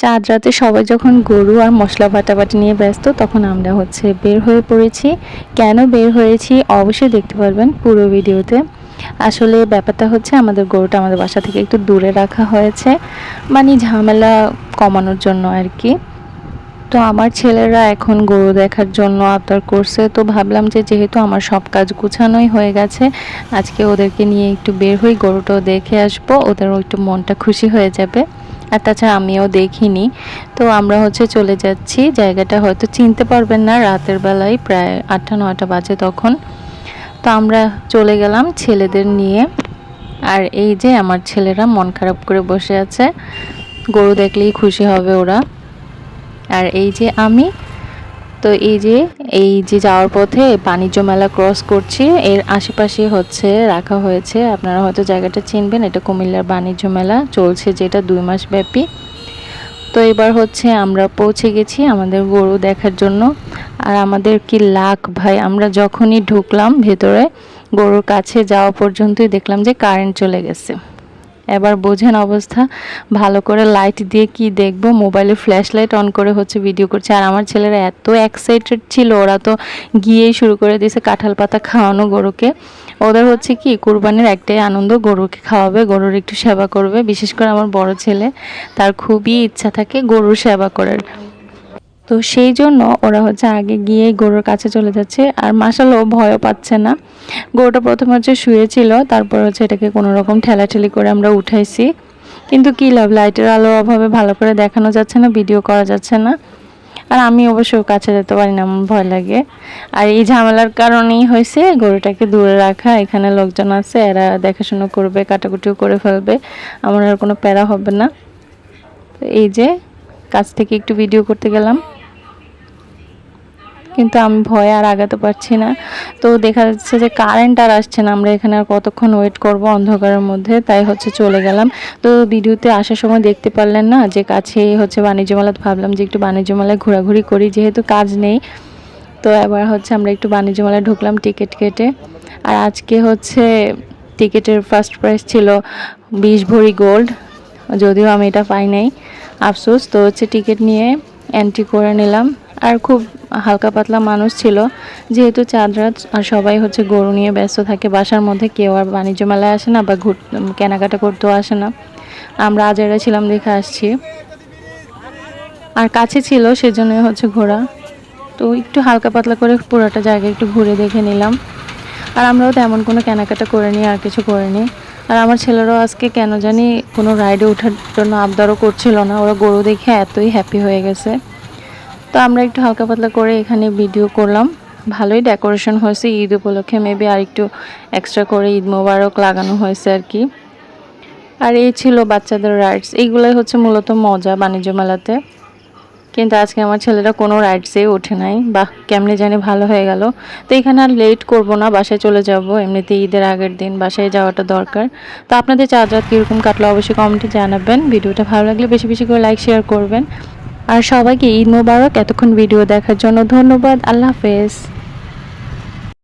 চাঁদ রাতে সবাই যখন গরু আর মশলা বাটাবাটি নিয়ে ব্যস্ত, তখন আমরা হচ্ছে বের হয়ে পড়েছি। কেন বের হয়েছি? অবশ্যই দেখতে পারবেন পুরো ভিডিওতে। আসলে ব্যাপারটা হচ্ছে আমাদের গরুটা আমাদের বাসা থেকে একটু দূরে রাখা হয়েছে। মানে ঝামেলা কমানোর জন্য আর কি তো আমার ছেলেরা এখন গরু দেখার জন্য আবদার করছে। তো ভাবলাম যে যেহেতু আমার সব কাজ গুছানোই হয়ে গেছে, আজকে ওদেরকে নিয়ে একটু বের হই, গরুটাও দেখে আসব, ওদেরও একটু মনটা খুশি হয়ে যাবে। আর তাছাড়া আমিও দেখিনি। তো আমরা হচ্ছে চলে যাচ্ছি। জায়গাটা হয়তো চিনতে পারবেন না, রাতের বেলায় প্রায় আটটা, নয়টা বাজে তখন। তো আমরা চলে গেলাম ছেলেদের নিয়ে। আর এই যে আমার ছেলেরা মন খারাপ করে বসে আছে। গরু দেখলেই খুশি হবে ওরা। আর এই যে আমি তো এই যে এই যে যাওয়ার পথে বাণিজ্য মেলা ক্রস করছি, এর আশেপাশে হচ্ছে রাখা হয়েছে, আপনারা হয়তো জায়গাটা চিনবেন, এটা কুমিল্লার বাণিজ্য মেলা, চলছে যেটা দুই মাস ব্যাপী। তো এবার হচ্ছে আমরা পৌঁছে গেছি আমাদের গরু দেখার জন্য। আর আমাদের কি লাখ ভাই, আমরা যখনই ঢুকলাম ভেতরে, গরুর কাছে যাওয়া পর্যন্তই দেখলাম যে কারেন্ট চলে গেছে। এবার বোঝেন অবস্থা। ভালো করে লাইট দিয়ে কি দেখব? মোবাইলে ফ্ল্যাশ লাইট অন করে হচ্ছে ভিডিও করছে। আর আমার ছেলেরা এত এক্সাইটেড ছিল, ওরা তো গিয়েই শুরু করে দিয়েছে কাঁঠাল পাতা খাওয়ানো গরুকে। ওদের হচ্ছে কি, কুরবানির একটাই আনন্দ, গরুকে খাওয়াবে, গরুর একটু সেবা করবে। বিশেষ করে আমার বড় ছেলে, তার খুবই ইচ্ছা থাকে গরুর সেবা করার। তো সেই জন্য ওরা হচ্ছে আগে গিয়ে গরুর কাছে চলে যাচ্ছে। আর মাসাল ও ভয়ও পাচ্ছে না। গরুটা প্রথমে হচ্ছে শুয়েছিল, তারপর হচ্ছে এটাকে কোনো রকম ঠেলাঠেলি করে আমরা উঠাইছি। কিন্তু কী লাভ, লাইটের আলোর অভাবে ভালো করে দেখানো যাচ্ছে না, ভিডিও করা যাচ্ছে না। আর আমি অবশ্য কাছে যেতে পারি না, আমার ভয় লাগে। আর এই ঝামেলার কারণেই হয়েছে গরুটাকে দূরে রাখা। এখানে লোকজন আছে, এরা দেখাশোনা করবে, কাটাকুটিও করে ফেলবে। আমার আর কোনো প্যারা হবে না। এই যে, কাছ থেকে একটু ভিডিও করতে গেলাম। কিন্তু আমি ভয়ে আর আগাতে পারছি না। তো দেখা যাচ্ছে যে কারেন্ট আর আসছে না, আমরা এখানে আর কতক্ষণ ওয়েট করব অন্ধকারের মধ্যে, তাই হচ্ছে চলে গেলাম। তো ভিডিওতে আসার সময় দেখতে পারলেন না, যে কাছে হচ্ছে বাণিজ্য মেলা ভাবলাম যে একটু বাণিজ্য মেলায় ঘোরাঘুরি করি, যেহেতু কাজ নেই। তো এবার হচ্ছে আমরা একটু বাণিজ্য মেলায় ঢুকলাম টিকিট কেটে। আর আজকে হচ্ছে টিকিটের ফার্স্ট প্রাইস ছিল বিশ ভরি গোল্ড যদিও আমি এটা পাই নাই, আফসোস। তো হচ্ছে টিকিট নিয়ে এন্ট্রি করে নিলাম। আর খুব হালকা পাতলা মানুষ ছিল। যেহেতু চাঁদ রাত আর সবাই হচ্ছে গরু নিয়ে ব্যস্ত থাকে, বাসার মধ্যে কেউ আর বাণিজ্য মেলায় আসে না বা ঘুর কেনাকাটা করতেও আসে না। আমরা আজারা ছিলাম দেখে আসছি। আর কাছে ছিল সেজন্যই হচ্ছে ঘোরা তো একটু হালকা পাতলা করে পুরোটা জায়গা একটু ঘুরে দেখে নিলাম। আর আমরাও তেমন কোনো কেনাকাটা করে নিই আর কিছু করে নিই আর আমার ছেলেরাও আজকে কেন জানি কোনো রাইডে ওঠার জন্য আবদারও করছিল না। ওরা গরু দেখে এতই হ্যাপি হয়ে গেছে। তো আমরা একটু হালকা পাতলা করে এখানে ভিডিও করলাম। ভালোই ডেকোরেশন হয়েছে ঈদ উপলক্ষে মেবি আর একটু এক্সট্রা করে ঈদ মোবারক লাগানো হয়েছে আর কি। আর এই ছিল বাচ্চাদের রাইডস এইগুলোই হচ্ছে মূলত মজা বাণিজ্য মেলাতে। কিন্তু আজকে আমার ছেলেরা কোনো রাইডসে ওঠে নাই। বা কেমনে জানি ভালো হয়ে গেল। তো এখানে আর লেট করব না, বাসায় চলে যাব। এমনিতে ঈদের আগের দিন বাসায় যাওয়াটা দরকার। তো আপনাদের চার রাত কীরকম কাটলো অবশ্যই কমেন্টে জানাবেন। ভিডিওটা ভালো লাগলে বেশি বেশি করে লাইক শেয়ার করবেন। আর সবাইকে ঈদ মোবারক। এতক্ষণ ভিডিও দেখার জন্য ধন্যবাদ। আল্লাহ হাফেজ।